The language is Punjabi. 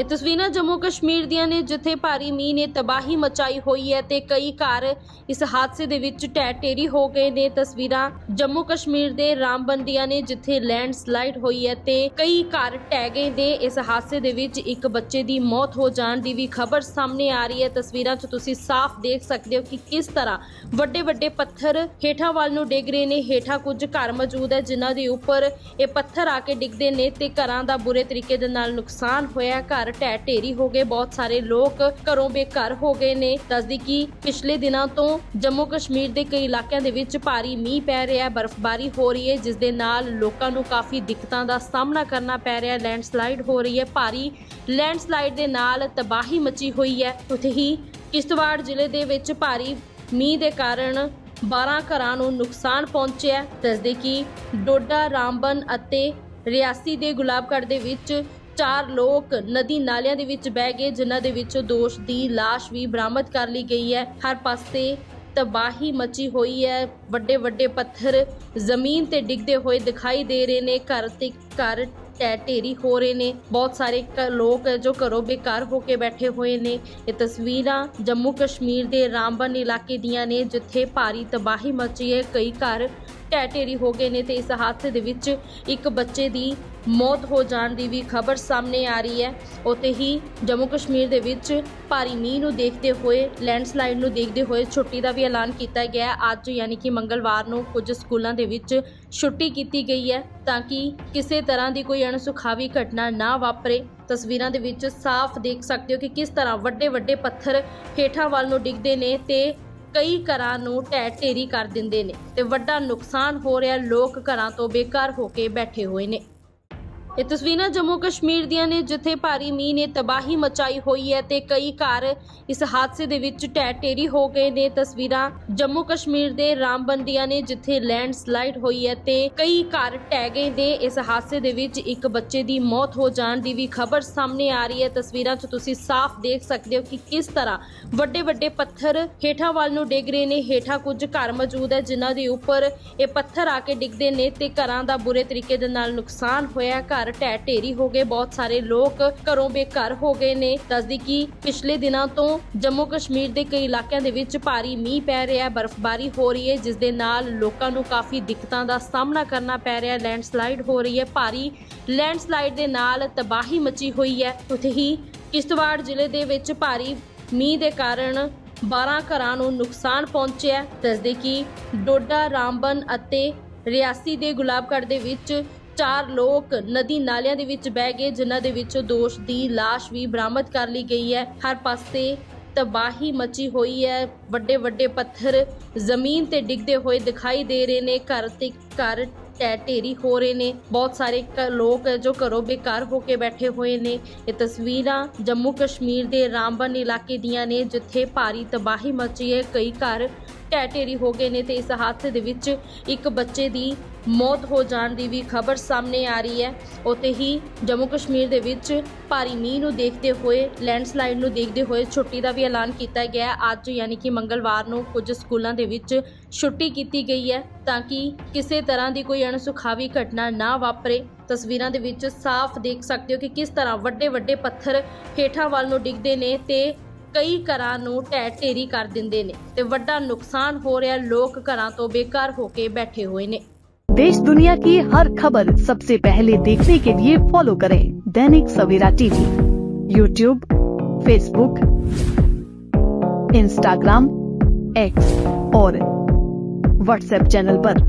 ਇਹ ਤਸਵੀਰਾਂ ਜੰਮੂ ਕਸ਼ਮੀਰ ਦੀਆਂ ਨੇ, ਜਿੱਥੇ ਭਾਰੀ ਮੀਂਹ ਨੇ ਤਬਾਹੀ ਮਚਾਈ ਹੋਈ ਹੈ ਤੇ ਕਈ ਘਰ ਇਸ ਹਾਦਸੇ ਦੇ ਵਿੱਚ ਢਹਿ ਢੇਰੀ ਹੋ ਗਏ ਨੇ। ਤਸਵੀਰਾਂ ਜੰਮੂ ਕਸ਼ਮੀਰ ਦੇ ਰਾਮਬੰਦੀਆਂ ਨੇ, ਜਿੱਥੇ ਲੈਂਡ ਹੋਈ ਹੈ ਤੇ ਕਈ ਘਰ ਢਹਿ ਗਏ ਨੇ। ਇਸ ਹਾਦਸੇ ਦੇ ਵਿੱਚ ਇੱਕ ਬੱਚੇ ਦੀ ਮੌਤ ਹੋ ਜਾਣ ਦੀ ਵੀ ਖਬਰ ਸਾਹਮਣੇ ਆ ਰਹੀ ਹੈ। ਤਸਵੀਰਾਂ 'ਚ ਤੁਸੀਂ ਸਾਫ਼ ਦੇਖ ਸਕਦੇ ਹੋ ਕਿ ਕਿਸ ਤਰ੍ਹਾਂ ਵੱਡੇ ਵੱਡੇ ਪੱਥਰ ਹੇਠਾਂ ਵੱਲ ਨੂੰ ਡਿੱਗ ਰਹੇ ਨੇ। ਹੇਠਾਂ ਕੁਝ ਘਰ ਮੌਜੂਦ ਹੈ, ਜਿਨ੍ਹਾਂ ਦੇ ਉੱਪਰ ਇਹ ਪੱਥਰ ਆ ਕੇ ਡਿੱਗਦੇ ਨੇ ਤੇ ਘਰਾਂ ਦਾ ਬੁਰੇ ਤਰੀਕੇ ਦੇ ਨਾਲ ਨੁਕਸਾਨ ਹੋਇਆ ਘਰ ਢਹਿ ਢੇਰੀ ਹੋ ਗਏ, ਬਹੁਤ ਸਾਰੇ ਲੋਕ ਘਰੋਂ ਬੇਘਰ ਹੋ ਗਏ ਨੇ। ਦੱਸਦੀ ਕਿ ਪਿਛਲੇ ਦਿਨਾਂ ਤੋਂ ਜੰਮੂ ਕਸ਼ਮੀਰ ਦੇ ਕਈ ਇਲਾਕਿਆਂ ਦੇ ਵਿੱਚ ਭਾਰੀ ਮੀਂਹ ਪੈ ਰਿਹਾ ਹੈ, ਬਰਫ਼ਬਾਰੀ ਹੋ ਰਹੀ ਹੈ, ਜਿਸ ਦੇ ਨਾਲ ਲੋਕਾਂ ਨੂੰ ਕਾਫੀ ਦਿੱਕਤਾਂ ਦਾ ਸਾਹਮਣਾ ਕਰਨਾ ਪੈ ਰਿਹਾ ਹੈ। ਲੈਂਡਸਲਾਈਡ ਹੋ ਰਹੀ ਹੈ, ਭਾਰੀ ਲੈਂਡਸਲਾਈਡ ਦੇ ਨਾਲ ਤਬਾਹੀ ਮਚੀ ਹੋਈ ਹੈ। ਉੱਥੇ ਹੀ ਕਿਸ਼ਤਵਾੜ ਜ਼ਿਲ੍ਹੇ ਦੇ ਵਿੱਚ ਭਾਰੀ ਮੀਂਹ ਦੇ ਕਾਰਨ 12 ਘਰਾਂ ਨੂੰ ਨੁਕਸਾਨ ਪਹੁੰਚਿਆ ਦੱਸਦੇ ਕਿ ਡੋਡਾ, ਰਾਮਬਨ ਅਤੇ ਰਿਆਸੀ ਦੇ ਗੁਲਾਬਗੜ੍ਹ ਦੇ ਵਿੱਚ ਚਾਰ ਲੋਕ ਨਦੀ ਨਾਲਿਆਂ ਦੇ ਵਿੱਚ ਬਹਿ ਗਏ, ਜਿਨ੍ਹਾਂ ਦੇ ਵਿੱਚੋਂ ਦੋਸ਼ ਦੀ ਲਾਸ਼ ਵੀ ਬਰਾਮਦ ਕਰ ਲਈ ਗਈ ਹੈ। ਹਰ ਪਾਸੇ ਤਬਾਹੀ ਮਚੀ ਹੋਈ ਹੈ। ਵੱਡੇ ਵੱਡੇ ਪੱਥਰ ਜ਼ਮੀਨ ਤੇ ਡਿੱਗਦੇ ਹੋਏ ਦਿਖਾਈ ਦੇ ਰਹੇ ਨੇ। ਘਰ ਤੇ ਘਰ ਢਹਿ ਢੇਰੀ ਹੋ ਰਹੇ ਨੇ। ਬਹੁਤ ਸਾਰੇ ਲੋਕ ਹੈ ਜੋ ਘਰੋਂ ਬੇਕਾਰ ਹੋ ਕੇ ਬੈਠੇ ਹੋਏ ਨੇ। ਇਹ ਤਸਵੀਰਾਂ ਜੰਮੂ ਕਸ਼ਮੀਰ ਦੇ ਰਾਮਬਨ ਇਲਾਕੇ ਦੀਆਂ ਨੇ, ਜਿੱਥੇ ਭਾਰੀ ਤਬਾਹੀ ਮਚੀ ਹੈ। ਕਈ ਘਰ ਢਹਿ ਢੇਰੀ ਹੋ ਗਏ ਨੇ ਤੇ ਇਸ ਹਾਦਸੇ ਦੇ ਵਿੱਚ ਇੱਕ ਬੱਚੇ ਦੀ ਮੌਤ ਹੋ ਜਾਣ ਦੀ ਵੀ ਖਬਰ ਸਾਹਮਣੇ ਆ ਰਹੀ ਹੈ। ਉੱਥੇ ਹੀ ਜੰਮੂ ਕਸ਼ਮੀਰ ਦੇ ਵਿੱਚ ਭਾਰੀ ਮੀਂਹ ਨੂੰ ਦੇਖਦੇ ਹੋਏ ਲੈਂਡਸਲਾਈਡ ਨੂੰ ਦੇਖਦੇ ਹੋਏ ਛੁੱਟੀ ਦਾ ਵੀ ਐਲਾਨ ਕੀਤਾ ਗਿਆ ਹੈ। ਅੱਜ ਯਾਨੀ ਕਿ ਮੰਗਲਵਾਰ ਨੂੰ ਕੁਝ ਸਕੂਲਾਂ ਦੇ ਵਿੱਚ ਛੁੱਟੀ ਕੀਤੀ ਗਈ ਹੈ ਤਾਂ ਕਿ ਕਿਸੇ ਤਰ੍ਹਾਂ ਦੀ ਕੋਈ ਅਣਸੁਖਾਵੀ ਘਟਨਾ ਨਾ ਵਾਪਰੇ। ਤਸਵੀਰਾਂ ਦੇ ਵਿੱਚ ਸਾਫ਼ ਦੇਖ ਸਕਦੇ ਹੋ ਕਿ ਕਿਸ ਤਰ੍ਹਾਂ ਵੱਡੇ ਵੱਡੇ ਪੱਥਰ ਹੇਠਾਂ ਵੱਲ ਨੂੰ ਡਿੱਗਦੇ ਨੇ ਤੇ ਕਈ ਘਰਾਂ ਨੂੰ ਢਹਿ ਢੇਰੀ ਕਰ ਦਿੰਦੇ ਨੇ ਤੇ ਵੱਡਾ ਨੁਕਸਾਨ ਹੋ ਰਿਹਾ। ਲੋਕ ਘਰਾਂ ਤੋਂ ਬੇਕਾਰ ਹੋ ਕੇ ਬੈਠੇ ਹੋਏ ਨੇ। ਇਹ ਤਸਵੀਰਾਂ ਜੰਮੂ ਕਸ਼ਮੀਰ ਦੀਆਂ ਨੇ, ਜਿੱਥੇ ਭਾਰੀ ਮੀਂਹ ਨੇ ਤਬਾਹੀ ਮਚਾਈ ਹੋਈ ਹੈ ਤੇ ਕਈ ਘਰ ਇਸ ਹਾਦਸੇ ਦੇ ਵਿੱਚ ਢਹਿ ਢੇਰੀ ਹੋ ਗਏ ਨੇ। ਤਸਵੀਰਾਂ ਜੰਮੂ ਕਸ਼ਮੀਰ ਦੇ ਰਾਮਬੰਦੀਆਂ ਨੇ, ਜਿੱਥੇ ਲੈਂਡ ਸਲਾਈਡ ਹੋਈ ਹੈ ਤੇ ਕਈ ਘਰ ਢਹਿ ਗਏ ਨੇ। ਇਸ ਹਾਦਸੇ ਦੇ ਵਿੱਚ ਇੱਕ ਬੱਚੇ ਦੀ ਮੌਤ ਹੋ ਜਾਣ ਦੀ ਵੀ ਖਬਰ ਸਾਹਮਣੇ ਆ ਰਹੀ ਹੈ। ਤਸਵੀਰਾਂ 'ਚ ਤੁਸੀਂ ਸਾਫ਼ ਦੇਖ ਸਕਦੇ ਹੋ ਕਿ ਕਿਸ ਤਰ੍ਹਾਂ ਵੱਡੇ ਵੱਡੇ ਪੱਥਰ ਹੇਠਾਂ ਵੱਲ ਨੂੰ ਡਿੱਗ ਰਹੇ ਨੇ। ਹੇਠਾਂ ਕੁਝ ਘਰ ਮੌਜੂਦ ਹੈ, ਜਿਨ੍ਹਾਂ ਦੇ ਉੱਪਰ ਇਹ ਪੱਥਰ ਆ ਕੇ ਡਿੱਗਦੇ ਨੇ ਤੇ ਘਰਾਂ ਦਾ ਬੁਰੇ ਤਰੀਕੇ ਦੇ ਨਾਲ ਨੁਕਸਾਨ ਹੋਇਆ ਘਰ ਢਹਿ ਢੇਰੀ ਹੋ ਗਏ। ਬਹੁਤ ਸਾਰੇ ਲੋਕ ਘਰੋਂ ਬੇਘਰ ਹੋ ਗਏ ਨੇ। ਦੱਸਦੀ ਕਿ ਪਿਛਲੇ ਦਿਨਾਂ ਤੋਂ ਜੰਮੂ ਕਸ਼ਮੀਰ ਦੇ ਕਈ ਇਲਾਕਿਆਂ ਦੇ ਵਿੱਚ ਭਾਰੀ ਮੀਂਹ ਪੈ ਰਿਹਾ ਹੈ। ਬਰਫ਼ਬਾਰੀ ਹੋ ਰਹੀ ਹੈ, ਜਿਸ ਦੇ ਨਾਲ ਲੋਕਾਂ ਨੂੰ ਕਾਫੀ ਦਿੱਕਤਾਂ ਦਾ ਸਾਹਮਣਾ ਕਰਨਾ ਪੈ ਰਿਹਾ ਹੈ। ਲੈਂਡਸਲਾਈਡ ਹੋ ਰਹੀ ਹੈ, ਭਾਰੀ ਲੈਂਡਸਲਾਈਡ ਦੇ ਨਾਲ ਤਬਾਹੀ ਮਚੀ ਹੋਈ ਹੈ। ਉੱਥੇ ਹੀ ਕਿਸ਼ਤਵਾੜ ਜ਼ਿਲ੍ਹੇ ਦੇ ਵਿੱਚ ਭਾਰੀ ਮੀਂਹ ਦੇ ਕਾਰਨ 12 ਘਰਾਂ ਨੂੰ ਨੁਕਸਾਨ ਪਹੁੰਚਿਆ ਦੱਸਦੇ ਕਿ ਡੋਡਾ, ਰਾਮਬਨ ਅਤੇ ਰਿਆਸੀ ਦੇ ਗੁਲਾਬਗੜ੍ਹ ਦੇ ਵਿੱਚ ਚਾਰ ਲੋਕ ਨਦੀ ਨਾਲਿਆਂ ਦੇ ਵਿੱਚ ਬਹਿ ਗਏ, ਜਿਨ੍ਹਾਂ ਦੇ ਵਿੱਚੋਂ ਦੋਸ਼ ਦੀ ਲਾਸ਼ ਵੀ ਬਰਾਮਦ ਕਰ ਲਈ ਗਈ ਹੈ। ਹਰ ਪਾਸੇ ਤਬਾਹੀ ਮਚੀ ਹੋਈ ਹੈ। ਵੱਡੇ ਵੱਡੇ ਪੱਥਰ ਜ਼ਮੀਨ ਤੇ ਡਿੱਗਦੇ ਹੋਏ ਦਿਖਾਈ ਦੇ ਰਹੇ ਨੇ। ਘਰ ਤੇ ਘਰ ਢਹਿ ਢੇਰੀ ਹੋ ਰਹੇ ਨੇ। ਬਹੁਤ ਸਾਰੇ ਲੋਕ ਹੈ ਜੋ ਘਰੋਂ ਬੇਕਾਰ ਹੋ ਕੇ ਬੈਠੇ ਹੋਏ ਨੇ। ਇਹ ਤਸਵੀਰਾਂ ਜੰਮੂ ਕਸ਼ਮੀਰ ਦੇ ਰਾਮਬਨ ਇਲਾਕੇ ਦੀਆਂ ਨੇ, ਜਿੱਥੇ ਭਾਰੀ ਤਬਾਹੀ ਮਚੀ ਹੈ। ਕਈ ਘਰ ਢਹਿ ਢੇਰੀ ਹੋ ਗਏ ਨੇ ਤੇ ਇਸ ਹਾਦਸੇ ਦੇ ਵਿੱਚ ਇੱਕ ਬੱਚੇ ਦੀ ਮੌਤ ਹੋ ਜਾਣ ਦੀ ਵੀ ਖਬਰ ਸਾਹਮਣੇ ਆ ਰਹੀ ਹੈ। ਉੱਥੇ ਹੀ ਜੰਮੂ ਕਸ਼ਮੀਰ ਦੇ ਵਿੱਚ ਭਾਰੀ ਮੀਂਹ ਨੂੰ ਦੇਖਦੇ ਹੋਏ ਲੈਂਡਸਲਾਈਡ ਨੂੰ ਦੇਖਦੇ ਹੋਏ ਛੁੱਟੀ ਦਾ ਵੀ ਐਲਾਨ ਕੀਤਾ ਗਿਆ ਅੱਜ ਯਾਨੀ ਕਿ ਮੰਗਲਵਾਰ ਨੂੰ ਕੁਝ ਸਕੂਲਾਂ ਦੇ ਵਿੱਚ ਛੁੱਟੀ ਕੀਤੀ ਗਈ ਹੈ ਤਾਂ ਕਿ ਕਿਸੇ ਤਰ੍ਹਾਂ ਦੀ ਕੋਈ ਅਣਸੁਖਾਵੀ ਘਟਨਾ ਨਾ ਵਾਪਰੇ। ਤਸਵੀਰਾਂ ਦੇ ਵਿੱਚ ਸਾਫ਼ ਦੇਖ ਸਕਦੇ ਹੋ ਕਿ ਕਿਸ ਤਰ੍ਹਾਂ ਵੱਡੇ ਵੱਡੇ ਪੱਥਰ ਹੇਠਾਂ ਵੱਲ ਨੂੰ ਡਿੱਗਦੇ ਨੇ ਤੇ ਕਈ ਘਰਾਂ ਨੂੰ ਢਹਿ ਢੇਰੀ ਕਰ ਦਿੰਦੇ ਨੇ ਤੇ ਵੱਡਾ ਨੁਕਸਾਨ ਹੋ ਰਿਹਾ ਲੋਕ ਘਰਾਂ ਤੋਂ ਬੇਘਰ ਹੋ ਕੇ ਬੈਠੇ ਹੋਏ ਨੇ देश दुनिया की हर खबर सबसे पहले देखने के लिए फॉलो करें Dainik Savera TV YouTube Facebook Instagram X और व्हाट्सएप चैनल पर।